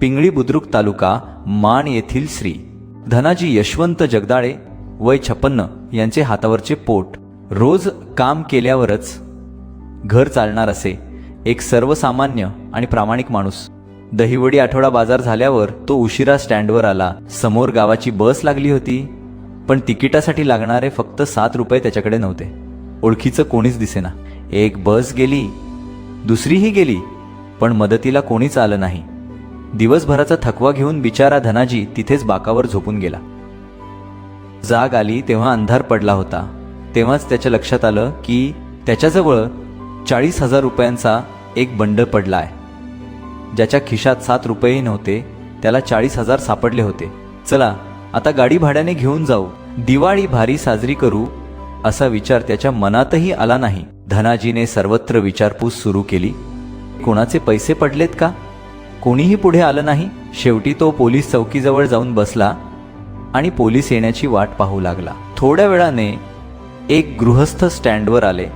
पिंगळी बुद्रुक तालुका माण येथील श्री. धनाजी यशवंत जगदाळे वय छप्पन्न यांचे हातावरचे पोट. रोज काम केल्यावरच घर चालणार असे एक सर्वसामान्य आणि प्रामाणिक माणूस. दहिवडी आठवडा बाजार झाल्यावर तो उशिरा स्टँडवर आला. समोर गावाची बस लागली होती पण तिकिटासाठी लागणारे फक्त सात रुपये त्याच्याकडे नव्हते. ओळखीचं कोणीच दिसेना. एक बस गेली दुसरीही गेली पण मदतीला कोणीच आलं नाही. दिवसभराचा थकवा घेऊन बिचारा धनाजी तिथेच बाकावर झोपून गेला. जाग आली तेव्हा अंधार पडला होता. तेव्हाच त्याच्या लक्षात आलं की त्याच्याजवळ चाळीस हजार रुपयांचा एक बंड पडला आहे. ज्याच्या खिशात सात रुपयेही नव्हते त्याला चाळीस हजार सापडले होते. चला आता गाडी भाड्याने घेऊन जाऊ. दिवाळी भारी साजरी करू असा विचार त्याच्या मनातही आला नाही. धनाजीने सर्वत्र विचारपूस सुरू केली. कोणाचे पैसे पडलेत का? कोणीही पुढे आलं नाही शेवटी तो पोलीस चौकीजवळ जाऊन बसला आणि पोलीस येण्याची वाट पाहू लागला. थोड्या वेळाने एक गृहस्थ स्टँडवर आले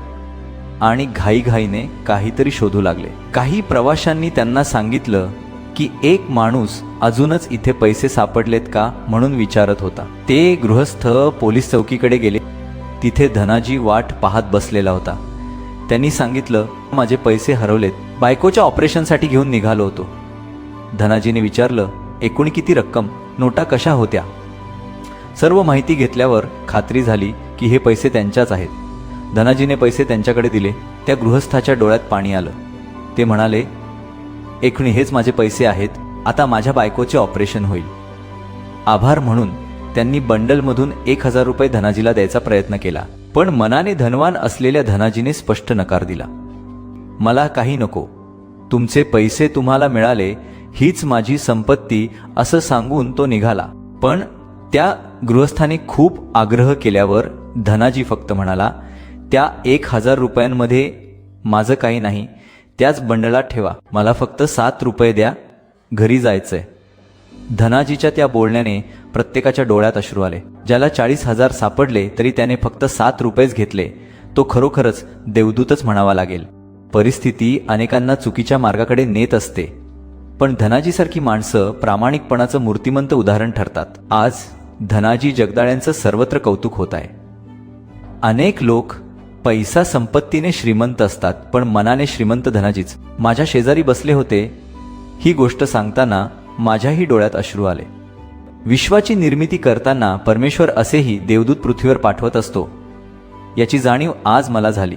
आणि घाईघाईने काहीतरी शोधू लागले. काही प्रवाशांनी त्यांना सांगितलं की एक माणूस अजूनच इथे पैसे सापडलेत का म्हणून विचारत होता. ते गृहस्थ पोलीस चौकीकडे गेले. तिथे धनाजी वाट पाहत बसलेला होता. त्यांनी सांगितलं माझे पैसे हरवलेत. बायकोच्या ऑपरेशनसाठी घेऊन निघालो होतो. धनाजीने विचारलं एकूण किती रक्कम? नोटा कशा होत्या? सर्व माहिती घेतल्यावर खात्री झाली की हे पैसे त्यांच्याच आहेत. धनाजीने पैसे त्यांच्याकडे दिले. त्या गृहस्थाच्या डोळ्यात पाणी आलं. ते म्हणाले एकूणी हेच माझे पैसे आहेत. आता माझ्या बायकोचे ऑपरेशन होईल. आभार म्हणून त्यांनी बंडलमधून एक हजार रुपये धनाजीला द्यायचा प्रयत्न केला पण मनाने धनवान असलेल्या धनाजीने स्पष्ट नकार दिला. मला काही नको. तुमचे पैसे तुम्हाला मिळाले हीच माझी संपत्ती असं सांगून तो निघाला. पण त्या गृहस्थाने खूप आग्रह केल्यावर धनाजी फक्त म्हणाला त्या एक हजार रुपयांमध्ये माझं काही नाही. त्याच बंडलात ठेवा. मला फक्त सात रुपये द्या. घरी जायचंय. धनाजीच्या त्या बोलण्याने प्रत्येकाच्या डोळ्यात अश्रू आले. ज्याला चाळीस हजार सापडले तरी त्याने फक्त सात रुपयेच घेतले. तो खरोखरच देवदूतच म्हणावा लागेल. परिस्थिती अनेकांना चुकीच्या मार्गाकडे नेत असते. पण धनाजीसारखी माणसं प्रामाणिकपणाचं मूर्तिमंत उदाहरण ठरतात. आज धनाजी जगदाळ्यांचं सर्वत्र कौतुक होत आहे. अनेक लोक पैसा संपत्तीने श्रीमंत असतात पण मनाने श्रीमंत धनाजीच. माझ्या शेजारी बसले होते ही गोष्ट सांगताना माझ्याही डोळ्यात अश्रू आले. विश्वाची निर्मिती करताना परमेश्वर असेही देवदूत पृथ्वीवर पाठवत असतो. याची जाणीव आज मला झाली.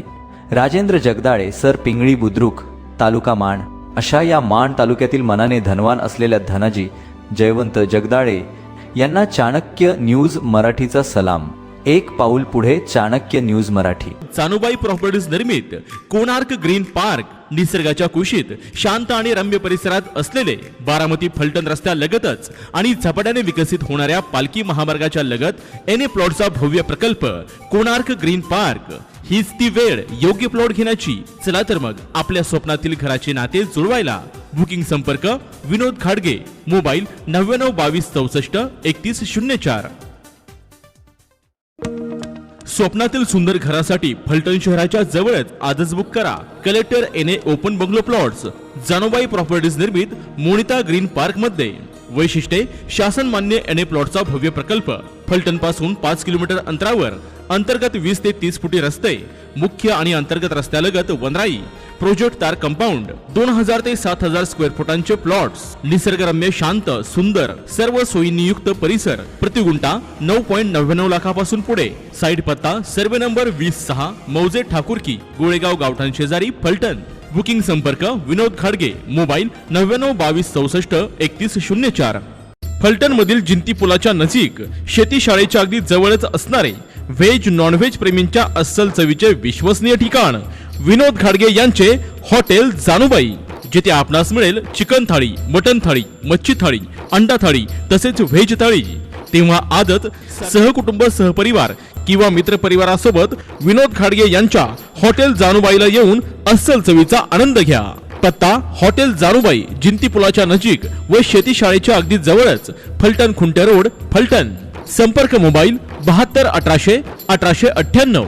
राजेंद्र जगदाळे सर पिंगळी बुद्रुक तालुका माण. अशा या माण तालुक्यातील मनाने धनवान असलेल्या धनाजी जयवंत जगदाळे यांना चाणक्य न्यूज मराठीचा सलाम. एक पाऊल पुढे चाणक्य न्यूज मराठी. चानुबाई प्रॉपर्टीज निर्मित कोणार्क ग्रीन पार्क निसर्गाच्या कुशीत शांत आणि रम्य परिसरात असलेले बारामती फलटण रस्त्यालगतच आणि झपाट्याने विकसित होणाऱ्या पालखी महामार्गाच्या लगत एन ए प्लॉटचा भव्य प्रकल्प कोणार्क ग्रीन पार्क. हीच ती वेळ योग्य प्लॉट घेण्याची. चला तर मग आपल्या स्वप्नातील घराचे नाते जुळवायला. बुकिंग संपर्क विनोद खाडगे. मोबाईल नव्याण्णव बावीस चौसष्ट एकतीस शून्य चार. स्वप्नातील सुंदर घरासाठी फलटण शहराच्या जवळच आजच बुक करा. Collector N A open bungalow plots. Janobai properties निर्मित मोनिता ग्रीन पार्कमध्ये. वैशिष्ट्ये शासन मान्य एन ए प्लॉटचा भव्य प्रकल्प. फलटणपासून पाच किलोमीटर अंतरावर. अंतर्गत वीस ते तीस फुटी रस्ते मुख्य आणि अंतर्गत रस्त्यालगत वनराई प्रोजेक्ट तार कंपाऊंड दोन हजार ते सात हजार स्क्वेअर फुटांचे प्लॉट्स निसर्गरम्य शांत सुंदर सर्व सोयीनियुक्त परिसर प्रतिगुंटा नऊ पॉईंट नव्याण्णव लाखापासून पुढे. साईट पत्ता सर्वे नंबर वीस सहा मौजे ठाकूरकी गोळेगाव गावठाण शेजारी फलटण. बुकिंग संपर्क विनोद खाडगे मोबाईल नव्याण्णव बावीस चौसष्ट एकतीस शून्य चार. फलटण मधील जिंती पुलाच्या नजीक शेती शाळेच्या अगदी जवळच असणारे व्हेज नॉनव्हेज प्रेमींच्या अस्सल चवीचे विश्वसनीय ठिकाण. विनोद खाडगे यांचे हॉटेल जानुबाई जिथे आपणास मिळेल चिकन थाळी मटन थाळी मच्छी थाळी अंडा थाळी तसेच व्हेज थाळी. तेव्हा आदत सहकुटुंब सहपरिवार किंवा मित्र परिवारासोबत विनोद खाडगे यांच्या हॉटेल जानुबाईला येऊन अस्सल चवीचा आनंद घ्या. पत्ता हॉटेल जारुबाई जिंती पुलाच्या नजीक व शेती शाळेच्या अगदी जवळच फलटण खुंटे रोड फलटण. संपर्क मोबाईल बहात्तर अठराशे अठराशे अठ्ठ्याण्णव.